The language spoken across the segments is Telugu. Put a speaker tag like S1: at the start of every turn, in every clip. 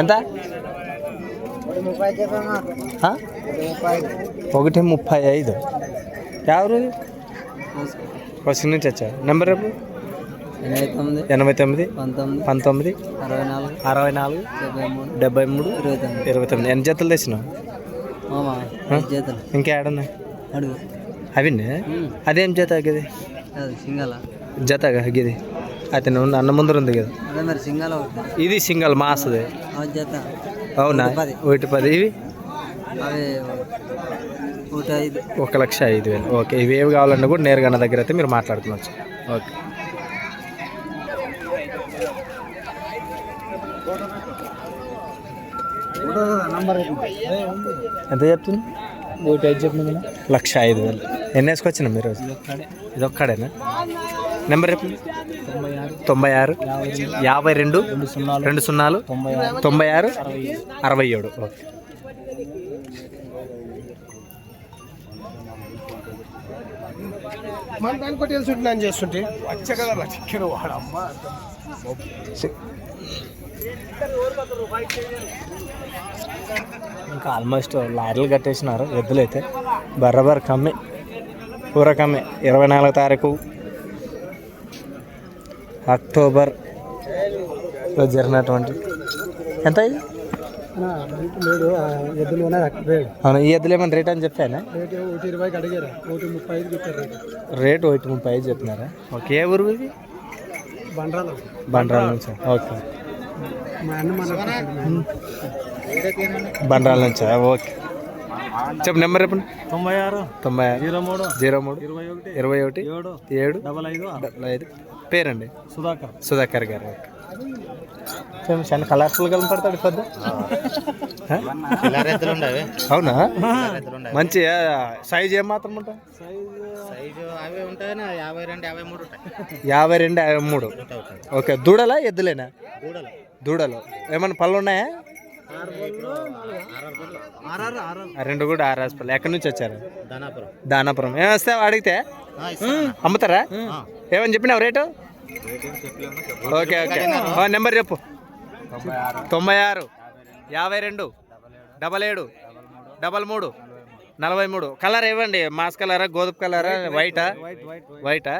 S1: ఎంత? ఒకటి ముప్పై ఐదు. ఎవరు? ఫస్ట్ నుంచి వచ్చా నెంబర్ రేపు
S2: ఎనభై తొమ్మిది
S1: ఎనభై తొమ్మిది
S2: పంతొమ్మిది
S1: పంతొమ్మిది
S2: అరవై నాలుగు
S1: అరవై నాలుగు
S2: డెబ్బై మూడు
S1: డెబ్బై మూడు
S2: ఇరవై తొమ్మిది.
S1: ఇరవై తొమ్మిది. ఎన్ని జతలు తెచ్చినావు? ఇంకా ఏడున్నాయి
S2: అడుగు.
S1: అవి అదేం జత గిది
S2: అది సింగల్?
S1: జత గిది అతను ఉన్న అన్న ముందర ఉంది కదా?
S2: అదే మరి సింగల్
S1: ఇది సింగల్ మాసది.
S2: జత.
S1: అవునా?
S2: ఒకటి పది.
S1: ఇవి? ఒక లక్ష ఐదు వేలు. ఓకే. ఇవి ఏవి కావాలన్నా కూడా నేరుగా నా దగ్గర అయితే మీరు మాట్లాడుకోవచ్చు ఓకే. ఎంత చెప్తుంది?
S2: ఒకటి ఐదు చెప్పిన
S1: లక్ష ఐదు వేలు. ఎన్ని వేసుకొచ్చిన మీరు ఇది ఒక్కడేనా నెంబర్ చెప్పండి
S2: తొంభై ఆరు
S1: యాభై రెండు
S2: రెండు సున్నాలు తొంభై ఆరు అరవై ఏడు.
S1: ఓకే.
S3: మన దానికి చేస్తుంటే? వచ్చే కదా చికెన్ వాడమ్మా
S1: ఇంకా ఆల్మోస్ట్ లారీలు కట్టేసినారు ఎద్దులు అయితే బర్రబర్ కమ్మి పూర కమ్మి. ఇరవై నాలుగో తారీఖు అక్టోబర్లో జరిగినటువంటి ఎంత ఇది అవును ఈ ఎద్దులు ఏమైనా రేట్ అని చెప్పానా?
S3: రేటు ఒకటి ముప్పై ఐదు చెప్పారు రేటు.
S1: రేటు ఒకటి ముప్పై ఐదు చెప్తున్నారా ఓకే ఏ ఊరు ఇది?
S3: బండ్రాలు.
S1: బండ్రాల నుంచి? ఓకే. బండ్రాల నుంచి? ఓకే. చెప్పు నెంబర్ చెప్పండి.
S3: తొంభై ఆరు
S1: తొంభై ఆరు.
S3: జీరో మూడు
S1: జీరో మూడు.
S3: ఇరవై ఒకటి
S1: ఇరవై ఒకటి
S3: ఏడు
S1: ఏడు
S3: డబల్ ఐదు
S1: డెబ్బై ఐదు. పేరండి?
S3: సుధాకర్.
S1: సుధాకర్ గారు ఓకే. చాలా కలర్ఫుల్గా కనపడతాడు పెద్ద. అవునా? మంచి సైజ్ ఏం మాత్రం
S2: ఉంటాయి? యాభై రెండు యాభై మూడు
S1: ఓకే దూడలా ఎద్దులేనా?
S2: దూడలు.
S1: దూడలు. ఏమన్నా పళ్ళు ఉన్నాయా? రెండు కూడా ఆర్ఎస్ పళ్ళు. ఎక్కడి నుంచి వచ్చారు?
S2: దానాపురం.
S1: దానాపురం. ఏం వస్తే అడిగితే? అమ్ముతారా? ఏమని చెప్పినావు రేటు? Okay okay. నెంబర్ చెప్పు. తొంభై ఆరు. యాభై రెండు. డబల్ ఏడు. డబల్ మూడు. నలభై మూడు. కలర్ ఇవ్వండి. మాస్ కలరా గోధుమ కలరా వైటా? వైటా?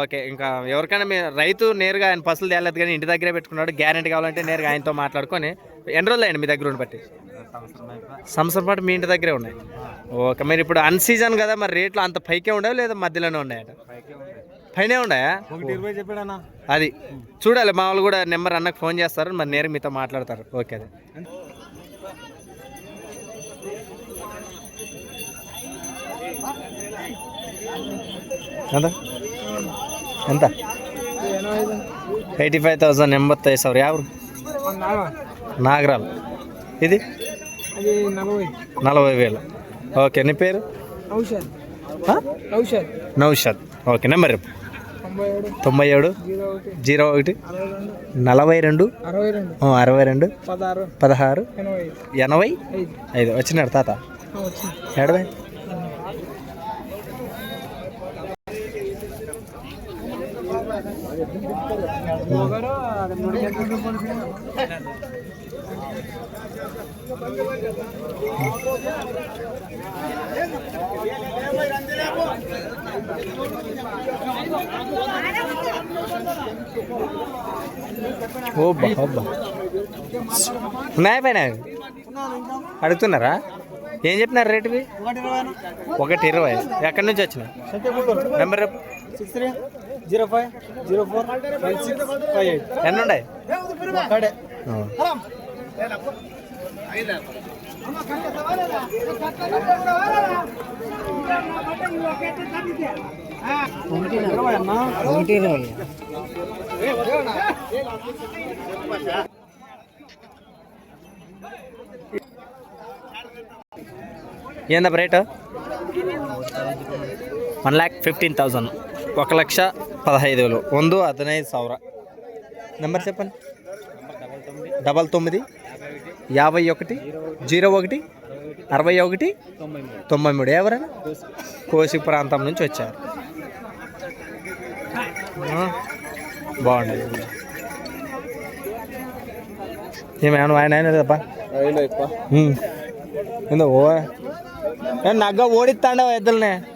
S1: ఓకే ఇంకా ఎవరికైనా మీ రైతు నేరుగా ఆయన పసులు తేలేదు కానీ ఇంటి దగ్గరే పెట్టుకున్నాడు గ్యారెంటీ కావాలంటే నేరుగా ఆయనతో మాట్లాడుకొని ఎన్ని రోజులు అయ్యండి మీ దగ్గర ఉండి బట్టి సంవత్సరం పాటు మీ ఇంటి దగ్గరే ఉన్నాయి. ఓకే మీరు ఇప్పుడు అన్ సీజన్ కదా మరి రేట్లు అంత పైకే ఉండవు లేదా మధ్యలోనే ఉన్నాయట? పైన ఉన్నాయా అది. చూడాలి మా వాళ్ళు కూడా నెంబర్ అన్నకు ఫోన్ చేస్తారు మరి నేరు మీతో మాట్లాడతారు. ఓకే అది. ఎంత? ఎంత? ఎయిటీ ఫైవ్ థౌసండ్ ఎంబత్తై సార్ ఎవరు నాగరాలు. ఇది?
S3: నలభై.
S1: వేలు. ఓకే నీ పేరు?
S3: నౌషాద్.
S1: నౌషాద్. ఓకే నెంబర్
S3: తొంభై ఏడు. జీరో ఒకటి.
S1: నలభై రెండు?
S3: అరవై రెండు. పదహారు. ఎనభై ఐదు.
S1: వచ్చినాడు తాత? ఎడవై
S3: ఒకరు అది మూడు గంటలకు పడుతుంది.
S1: ఓ బాబా ఉన్నాయా పైన? అడుగుతున్నారా? ఏం చెప్పినారు రేటువి?
S3: ఒకటి ఇరవై
S1: ఎక్కడి నుంచి వచ్చిన number
S3: six three. Zero five zero four nine six five eight
S1: ఎన్ని ఉన్నాయి
S3: ఒక్కడే
S2: ఒకటి ఇరవై
S1: ఏందా rate one lakh fifteen thousand ఒక లక్ష పదహైదు వేలు ಒಂದು ಹದಿನೈದು ಸಾವಿರ నెంబర్ చెప్పండి డబల్ తొమ్మిది యాభై ఒకటి జీరో ఒకటి అరవై ఒకటి
S3: తొంభై మూడు
S1: తొంభై మూడు ఎవరైనా కోసి ప్రాంతం నుంచి వచ్చారు ఆ, బాగుండేది ఏమేమన్నా ఆయన ఆయన తప్ప
S3: రైలు ఎక్కువ
S1: ఏందో ఓ ఏ నగ్గ ఓడిస్తాండవు ఎద్దులనే ఆ,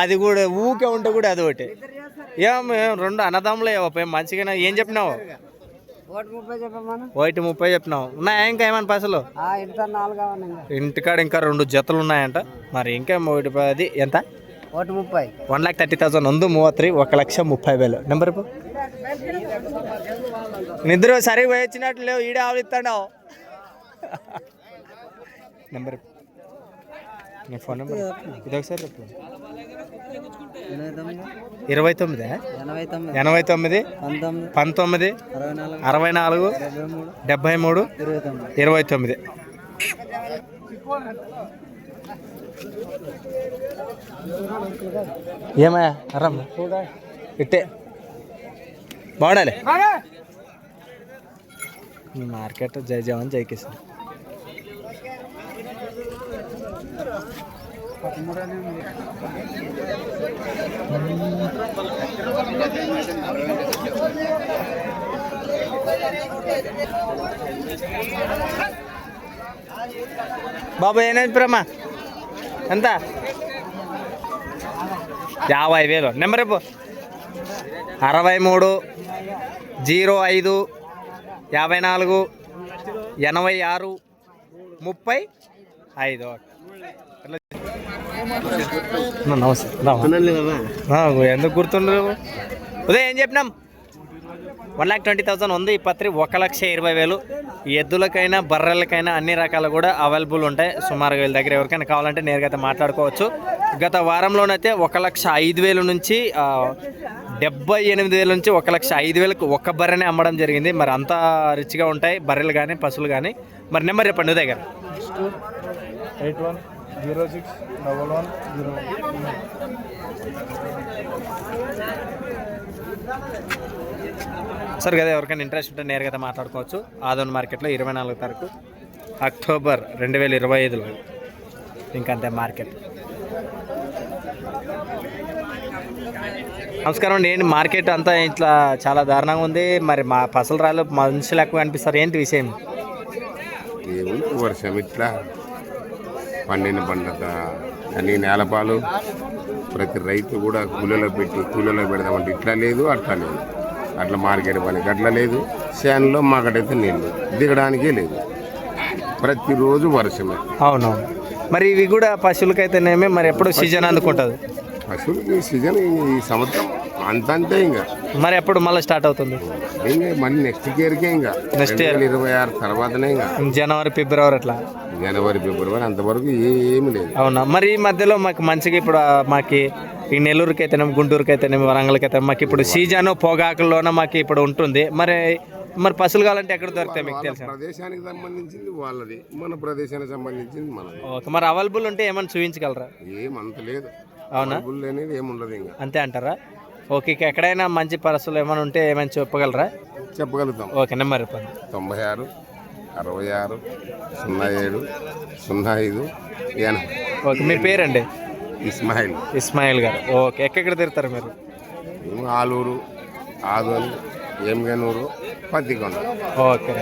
S1: అది కూడా ఊకే ఉంటే కూడా అది ఒకటి. ఏం ఏం రెండు అన్నదమ్ములే ఏం మంచిగా ఏం చెప్పినావు?
S2: ఒకటి ముప్పై
S1: చెప్పినావు. ఉన్నాయా ఇంకా ఏమన్నా పైసలు? ఇంటికాడ ఇంకా రెండు జతలు ఉన్నాయంట. మరి ఇంకా ఒకటి పది ఎంత?
S2: ఒకటి ముప్పై.
S1: వన్ ల్యాక్ థర్టీ థౌసండ్ ఉంది మూవత్రి ఒక లక్ష ముప్పై వేలు. నెంబర్. నిద్ర సరిగా పోయి వచ్చినట్లు లేవు ఈడే ఆవులిస్తాడావు నెంబర్. నీ ఫోన్ నెంబర్ ఇది ఒకసారి చెప్పు. ఇరవై తొమ్మిది?
S2: ఎనభై తొమ్మిది. పంతొమ్మిది. అరవై నాలుగు. డెబ్బై మూడు. ఇరవై తొమ్మిది.
S1: ఏమయ్యా? అరమ్మ ఇట్టే. బాగుండాలి మార్కెట్ జై జవాన్ జై కిసాన్. బాబు ఏనాది ప్రమా ఎంత? యాభై వేలు. నెంబర్ ఇవ్వు అరవై మూడు జీరో ఐదు యాభై నాలుగు ఎనభై ఆరు ముప్పై ఐదు. నమస్తే. ఎందుకు గుర్తుండ్రు? ఉదయం ఏం చెప్పినాం? వన్ ల్యాక్ ట్వంటీ థౌసండ్ ఉంది ఈ పత్రి ఒక లక్ష ఇరవై వేలు. ఎద్దులకైనా బర్రెలకైనా అన్ని రకాలు కూడా అవైలబుల్ ఉంటాయి. సుమారుగా వీళ్ళ దగ్గర ఎవరికైనా కావాలంటే నేరుగా అయితే మాట్లాడుకోవచ్చు. గత వారంలోనైతే ఒక లక్ష ఐదు వేలు నుంచి డెబ్బై ఎనిమిది వేల నుంచి ఒక లక్ష ఐదు వేలకు ఒక్క బర్రెనే అమ్మడం జరిగింది. మరి అంత రిచ్గా ఉంటాయి బర్రెలు కానీ పశువులు కానీ మరి నెంబర్ చెప్పండి దగ్గర
S3: eight one zero six double one zero
S1: సరే కదా ఎవరికైనా ఇంట్రెస్ట్ ఉంటే నేరుగా అయితే మాట్లాడుకోవచ్చు. ఆదోన్ మార్కెట్లో ఇరవై నాలుగు తారీఖు అక్టోబర్ రెండు వేల ఇరవై ఐదులో. ఇంకంతే మార్కెట్. నమస్కారం అండి. ఏంటి మార్కెట్ అంతా ఇట్లా చాలా దారుణంగా ఉంది. మరి మా పసలు రాళ్ళు మనుషులు ఎక్కువ కనిపిస్తారు. ఏంటి విషయం?
S4: వర్షం ఇట్లా. పండిన పంట అన్ని నేలపాలు ప్రతి రైతు కూడా కూలీలో పెట్టి కూలీలో పెడదామంటే ఇట్లా లేదు అట్లా లేదు. అట్లా మార్కెట్ పనికి అట్లా లేదు. చేనులో మాకటైతే నీళ్ళు దిగడానికే లేదు. ప్రతిరోజు వర్షమే.
S1: అవును మరి ఇవి కూడా పశువులకైతేనేమి మరి ఎప్పుడు సీజన్ అందుకుంటుంది?
S4: పశువులకి సీజన్ ఈ సంవత్సరం అంతంతే ఇంకా.
S1: మరి ఎప్పుడు మళ్ళీ స్టార్ట్ అవుతుంది?
S4: ఇంకా మళ్ళీ నెక్స్ట్ ఇయర్కే ఇంకా. రెండు వేల ఇరవై ఆరు తర్వాతనే ఇంకా.
S1: జనవరి ఫిబ్రవరి అట్లా.
S4: జనవరి ఫిబ్రవరి అంతవరకు ఏమీ లేదు.
S1: అవునా? మరి ఈ మధ్యలో మాకు మంచిగా ఇప్పుడు మాకి ఈ నెల్లూరుకి అయితేనేమి గుంటూరుకి అయితేనేమి వరంగల్కి అయితే మాకు ఇప్పుడు సీజన్ పొగాకుల్లోనే మాకు ఇప్పుడు ఉంటుంది. మరి మరి పసులు కావాలంటే ఎక్కడ దొరుకుతాయి మీకు తెలుసా?
S4: ప్రదేశానికి సంబంధించింది వాళ్ళది. మన ప్రదేశానికి సంబంధించింది మనది.
S1: ఓకే మరి అవైలబుల్ ఉంటే ఏమైనా చూపించగలరా
S4: ఏమంత లేదు.
S1: అవునా?
S4: అనేది ఏముండదు ఇంకా.
S1: అంతే అంటారా? ఓకే ఇక ఎక్కడైనా మంచి పరసలు ఏమైనా ఉంటే ఏమైనా చెప్పగలరా?
S4: చెప్పగలుగుతాం.
S1: ఓకే నెంబర్
S4: తొంభై ఆరు అరవై ఆరు సున్నా ఏడు సున్నా ఐదు ఎనభై
S1: ఓకే మీ పేరండి?
S4: ఇస్మాయిల్.
S1: ఇస్మాయిల్ గారు. ఓకే ఎక్కడెక్కడ తిరుగుతారు మీరు?
S4: మేము ఆలూరు ఆదోని ఏమిగనూరు పత్తికొండ.
S1: ఓకే.